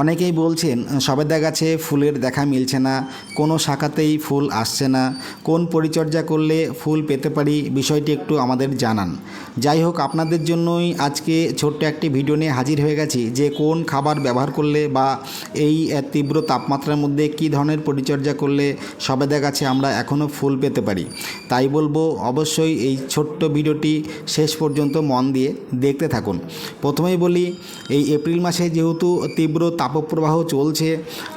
অনেকেই বলছেন, সবেদা গাছে ফুলের দেখা মিলছে না, কোনো শাখাতেই ফুল আসছে না, কোন পরিচর্যা করলে ফুল পেতে পারি বিষয়টি একটু আমাদের জানান। যাই হোক, আপনাদের জন্যই আজকে ছোট্ট একটি ভিডিও নিয়ে হাজির হয়ে গেছি যে কোন খাবার ব্যবহার করলে বা এই তীব্র তাপমাত্রার মধ্যে কী ধরনের পরিচর্যা করলে সবেদা গাছে আমরা এখনও ফুল পেতে পারি। তাই বলব, অবশ্যই এই ছোট্ট ভিডিওটি শেষ পর্যন্ত মন দিয়ে দেখতে থাকুন। প্রথমেই বলি, এই এপ্রিল মাসে যেহেতু তীব্র তাপপ্রবাহ চলছে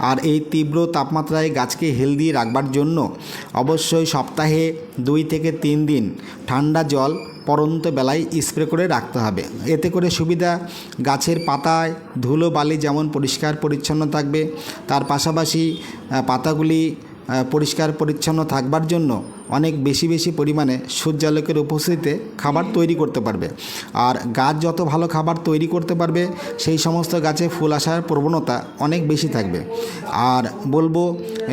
আর এই তীব্র তাপমাত্রায় গাছকে হেলদি রাখবার জন্য অবশ্যই সপ্তাহে দুই থেকে তিন দিন ঠান্ডা জল পরন্ত বেলায় স্প্রে করে রাখতে হবে। এতে করে সুবিধা, গাছের পাতায় ধুলো বালি যেমন পরিষ্কার পরিচ্ছন্ন থাকবে, তার পাশাপাশি পাতাগুলি পরিষ্কার পরিচ্ছন্ন থাকবার জন্য অনেক বেশি বেশি পরিমাণে সূর্যালোকের উপস্থিতিতে খাবার তৈরি করতে পারবে। আর গাছ যত ভালো খাবার তৈরি করতে পারবে, সেই সমস্ত গাছে ফুল আসার প্রবণতা অনেক বেশি থাকবে। আর বলব,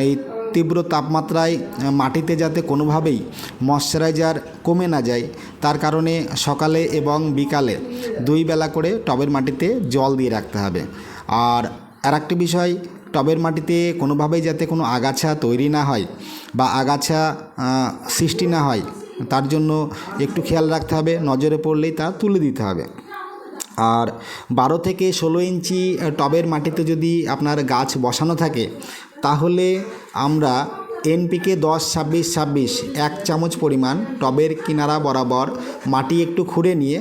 এই তীব্র তাপমাত্রায় মাটিতে যাতে কোনোভাবেই ময়শ্চারাইজার কমে না যায়, তার কারণে সকালে এবং বিকালে দুই বেলা করে টবের মাটিতে জল দিয়ে রাখতে হবে। আর আর একটি বিষয় টবের মাটিতে কোনোভাবেই যাতে কোনো আগাছা তৈরি না হয় বা আগাছা সৃষ্টি না হয়, তার জন্য একটু খেয়াল রাখতে হবে, নজরে পড়লেই তা তুলে দিতে হবে। আর বারো থেকে ষোলো ইঞ্চি টবের মাটিতে যদি আপনার গাছ বসানো থাকে, তাহলে আমরা এনপিকে দশ, ছাব্বিশ ছাব্বিশ, এক চামচ পরিমাণ টবের কিনারা বরাবর মাটি একটু খুঁড়ে নিয়ে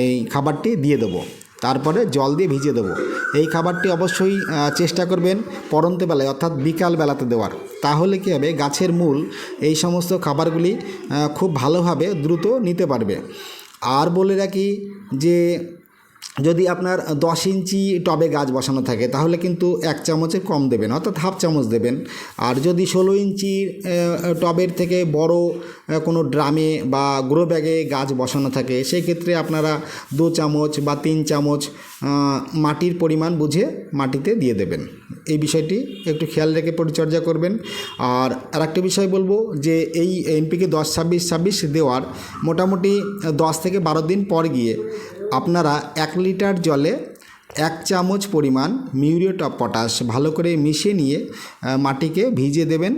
এই খাবারটি দিয়ে দেবো। তারপরে জল দিয়ে ভিজিয়ে দেবো। এই খাবারটি অবশ্যই চেষ্টা করবেন পরন্ত বেলায়, অর্থাৎ বিকাল বেলাতে দেওয়ার। তাহলে কী হবে, গাছের মূল এই সমস্ত খাবারগুলি খুব ভালোভাবে দ্রুত নিতে পারবে। আর বলে রাখি যে যদি আপনার দশ ইঞ্চি টবে গাছ বসানো থাকে, তাহলে কিন্তু এক চামচের কম দেবেন, অর্থাৎ হাফ চামচ দেবেন। আর যদি ষোলো ইঞ্চি টবের থেকে বড় কোনো ড্রামে বা গ্রো ব্যাগে গাছ বসানো থাকে সেই ক্ষেত্রে আপনারা দু চামচ বা তিন চামচ মাটির পরিমাণ বুঝে মাটিতে দিয়ে দেবেন। এই বিষয়টি একটু খেয়াল রেখে পরিচর্যা করবেন। আর আরেকটা বিষয় বলব যে, এই এনপিকে দশ ছাব্বিশ ছাব্বিশ দেওয়ার মোটামুটি দশ থেকে বারো দিন পর গিয়ে আপনারা এক লিটার জলে এক চামচ পরিমাণ মিউরিয়েট অফ পটাশ ভালো করে মিশিয়ে নিয়ে মাটিকে ভিজিয়ে দেবেন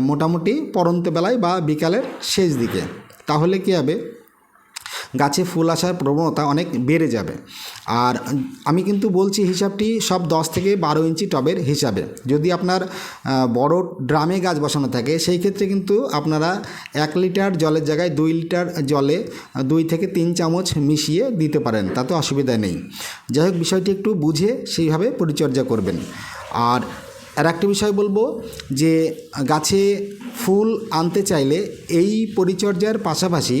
মোটামুটি পরন্তবেলায় বা বিকালের শেষ দিকে। তাহলে কী হবে? গাছে ফুল আসার প্রবণতা অনেক বেড়ে যাবে। আর আমি কিন্তু বলছি হিসাবটি সব দশ থেকে বারো ইঞ্চি টবের হিসাবে। যদি আপনার বড় ড্রামে গাছ বসানো থাকে, সেই ক্ষেত্রে কিন্তু আপনারা এক লিটার জলের জায়গায় দুই লিটার জলে দুই থেকে তিন চামচ মিশিয়ে দিতে পারেন, তাতে অসুবিধা নেই। যাই হোক, বিষয়টি একটু বুঝে সেইভাবে পরিচর্যা করবেন। আর আর একটা বিষয় বলব যে, গাছে ফুল আনতে চাইলে এই পরিচর্যার পাশাপাশি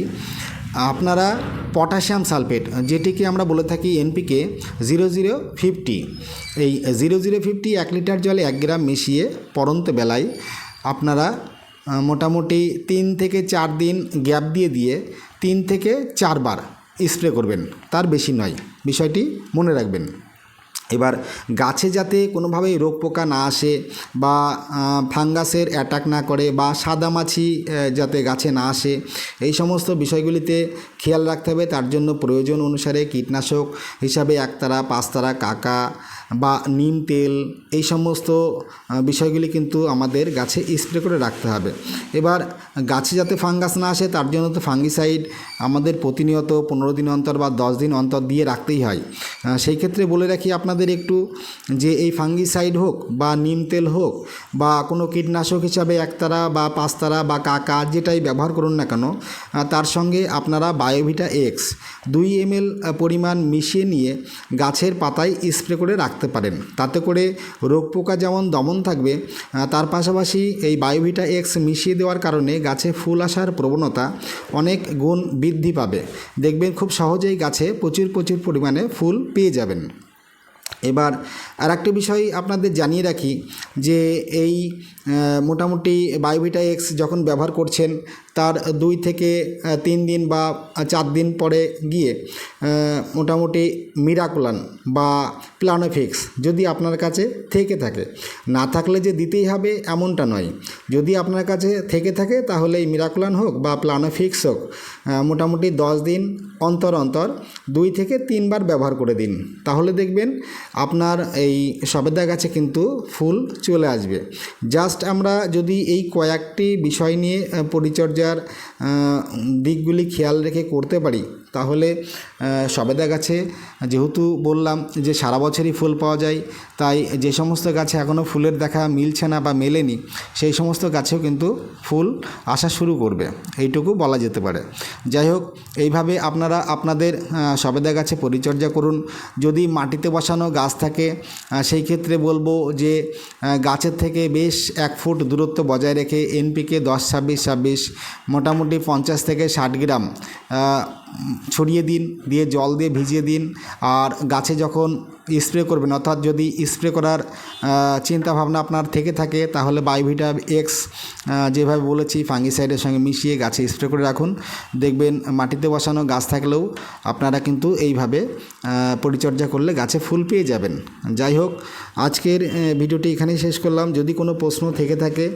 আপনারা পটাশিয়াম সালফেট, যেটিকে আমরা বলে থাকি এনপিকে, জিরো জিরো ফিফটি। এই জিরো জিরো ফিফটি এক লিটার জলে এক গ্রাম মিশিয়ে পরন্ত বেলায় আপনারা মোটামুটি তিন থেকে চার দিন গ্যাপ দিয়ে দিয়ে তিন থেকে চারবার স্প্রে করবেন। তার বেশি নয়। বিষয়টি মনে রাখবেন। এবার গাছে যাতে কোনোভাবেই রোগ পোকা না আসে বা ফাঙ্গাসের অ্যাটাক না করে বা সাদামাছি মাছি যাতে গাছে না আসে, এই সমস্ত বিষয়গুলিতে খেয়াল রাখতে হবে। তার জন্য প্রয়োজন অনুসারে কীটনাশক হিসাবে একতারা, পাঁচতারা, কাকা বা নিম তেল এই সমস্ত বিষয়গুলি কিন্তু আমাদের গাছে স্প্রে করে রাখতে হবে। এবার গাছে যাতে ফাঙ্গাস না আসে, তার জন্য তো ফাঙ্গিসাইড আমাদের প্রতিনিয়ত পনেরো দিন অন্তর বা দশ দিন অন্তর দিয়ে রাখতেই হয়। সেই ক্ষেত্রে বলে রাখি আপনাদের একটু যে এই ফাঙ্গিসাইড হোক বা নিম তেল হোক বা কোনো কীটনাশক হিসাবে একতারা বা পাঁচতারা বা কাকা যেটাই ব্যবহার করুন না কেন তার সঙ্গে আপনারা বায়োভিটা এক্স দুই এম পরিমাণ মিশিয়ে নিয়ে গাছের পাতায় স্প্রে করে রাখতে পারেন। তাতে করে রোগ পোকা যেমন দমন থাকবে তার পাশাপাশি এই বায়োভিটা এক্স মিশিয়ে দেওয়ার কারণে গাছে ফুল আসার প্রবণতা অনেক গুণ বৃদ্ধি পাবে। দেখবেন খুব সহজেই গাছে প্রচুর প্রচুর পরিমাণে ফুল পেয়ে যাবেন। এবার আর একটা বিষয় আপনাদের জানিয়ে রাখি যে এই মোটামুটি বায়োভিটা এক্স যখন ব্যবহার করছেন তার দুই থেকে তিন দিন বা চার দিন পরে গিয়ে মোটামুটি মিরাকুলান বা প্লানোফিক্স যদি আপনার কাছে থেকে থাকে। না থাকলে যে দিতেই হবে এমনটা নয়। যদি আপনার কাছে থেকে থাকে তাহলে এই মিরাকুলান হোক বা প্লানোফিক্স হোক মোটামুটি দশ দিন অন্তর অন্তর দুই থেকে তিনবার ব্যবহার করে দিন। তাহলে দেখবেন আপনার এই সবেদা গাছে কিন্তু ফুল চলে আসবে। জাস্ট আমরা যদি এই কয়েকটি বিষয় নিয়ে আহ, দিকগুলি খেয়াল রেখে করতে পারি। তাহলে সবেদা গাছে যেহেতু বললাম যে সারা বছরই ফুল পাওয়া যায়, তাই যে সমস্ত গাছে এখনও ফুলের দেখা মিলছে না বা মেলেনি, সেই সমস্ত গাছেও কিন্তু ফুল আসা শুরু করবে। এইটুকু বলা যেতে পারে। যাই হোক, এইভাবে আপনারা আপনাদের সবেদা গাছে পরিচর্যা করুন। যদি মাটিতে বসানো গাছ থাকে সেই ক্ষেত্রে বলব যে গাছের থেকে বেশ এক ফুট দূরত্ব বজায় রেখে এনপিকে দশ, ছাব্বিশ ছাব্বিশ, মোটামুটি পঞ্চাশ থেকে ষাট গ্রাম ছড়িয়ে দিন, দিয়ে জল দিয়ে ভিজিয়ে দিন। আর গাছে যখন স্প্রে করবেন, অর্থাৎ যদি স্প্রে করার চিন্তা ভাবনা আপনার থেকে থাকে, তাহলে বায়োভিটা এক্স যেভাবে বলেছি ফাঙ্গিসাইডের সঙ্গে মিশিয়ে গাছে স্প্রে করে রাখুন। দেখবেন মাটিতে বসানো গাছ থাকলেও আপনারা কিন্তু এইভাবে পরিচর্যা করলে গাছে ফুল পেয়ে যাবেন। যাই হোক, আজকের ভিডিওটি এখানেই শেষ করলাম। যদি কোনো প্রশ্ন থেকে থাকে,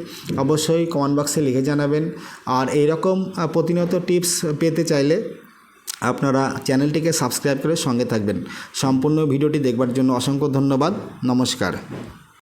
অবশ্যই কমেন্ট বক্সে লিখে জানাবেন। আর এইরকম প্রতিনিয়ত টিপস পেতে চাইলে আপনারা চ্যানেলটিকে সাবস্ক্রাইব করে সঙ্গে থাকবেন। সম্পূর্ণ ভিডিওটি দেখবার জন্য অসংখ্য ধন্যবাদ। নমস্কার।